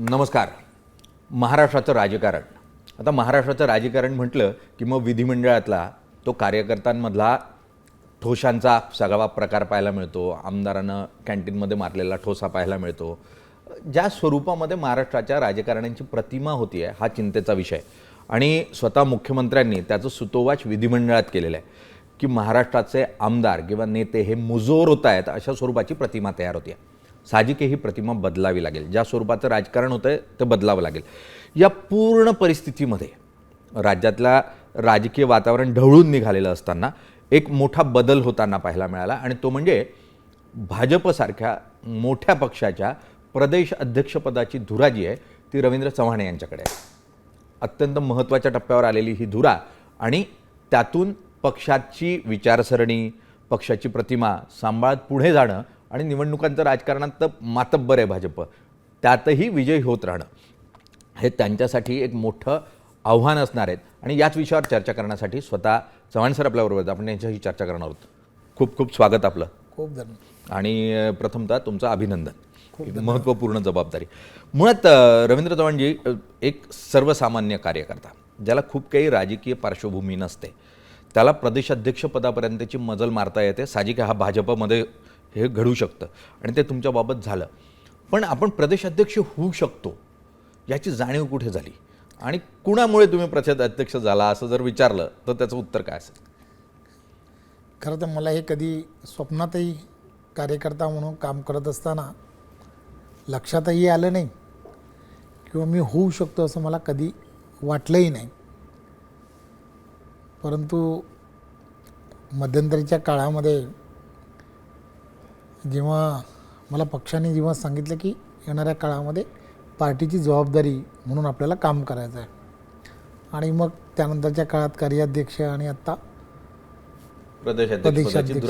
नमस्कार. महाराष्ट्राचं राजकारण. आता महाराष्ट्राचं राजकारण म्हटलं की मग विधिमंडळातला तो कार्यकर्त्यांमधला ठोशांचा सगळा प्रकार पाहायला मिळतो. आमदारानं कॅन्टीनमध्ये मारलेला ठोसा पाहायला मिळतो. ज्या स्वरूपामध्ये महाराष्ट्राच्या राजकारण्यांची प्रतिमा होती आहे हा चिंतेचा विषय. आणि स्वतः मुख्यमंत्र्यांनी त्याचं सुतोवाच विधिमंडळात केलेलं आहे की महाराष्ट्राचे आमदार किंवा नेते हे मुजोर होत आहेत अशा स्वरूपाची प्रतिमा तयार होती आहे. साहजिक ही प्रतिमा बदलावी लागेल. ज्या स्वरूपाचं राजकारण होतं आहे ते बदलावं लागेल. या पूर्ण परिस्थितीमध्ये राज्यातला राजकीय वातावरण ढवळून निघालेलं असताना एक मोठा बदल होताना पाहायला मिळाला आणि तो म्हणजे भाजपसारख्या मोठ्या पक्षाच्या प्रदेश अध्यक्षपदाची धुरा जी आहे ती रवींद्र चव्हाण यांच्याकडे आहे. अत्यंत महत्त्वाच्या टप्प्यावर आलेली ही धुरा आणि त्यातून पक्षाची विचारसरणी पक्षाची प्रतिमा सांभाळत पुढे जाणं आणि निवडणुकांचं राजकारणात तर मातब्बर आहे भाजप. त्यातही विजयी होत राहणं. हे त्यांच्यासाठी एक मोठं आव्हान असणार आहेत आणि याच विषयावर चर्चा करण्यासाठी स्वतः चव्हाण सर आपल्याबरोबर. आपण यांच्याशी चर्चा करणार आहोत. खूप खूप स्वागत आपलं. खूप धन्यवाद. आणि प्रथमतः तुमचं अभिनंदन. महत्त्वपूर्ण जबाबदारी. मुळात रवींद्र चव्हाणजी एक सर्वसामान्य कार्यकर्ता ज्याला खूप काही राजकीय पार्श्वभूमी नसते. त्याला प्रदेशाध्यक्षपदापर्यंतची मजल मारता येते. साहजिक आहे, हा भाजपमध्ये हे घडू शकतं आणि ते तुमच्याबाबत झालं. पण आपण प्रदेशाध्यक्ष होऊ शकतो याची जाणीव कुठे झाली? आणि कुणामुळे तुम्ही प्रदेशाध्यक्ष झाला असं जर विचारलं तर त्याचं उत्तर काय असेल? खरं तर मला हे कधी स्वप्नातही कार्यकर्ता म्हणून काम करत असताना लक्षातही आलं नाही किंवा मी होऊ शकतो असं मला कधी वाटलंही नाही. परंतु मध्यंतरीच्या काळामध्ये जेव्हा मला पक्षाने जेव्हा सांगितलं की येणाऱ्या काळामध्ये पार्टीची जबाबदारी म्हणून आपल्याला काम करायचं आहे आणि मग त्यानंतरच्या काळात कार्याध्यक्ष आणि आत्ता प्रदेशाध्यक्ष.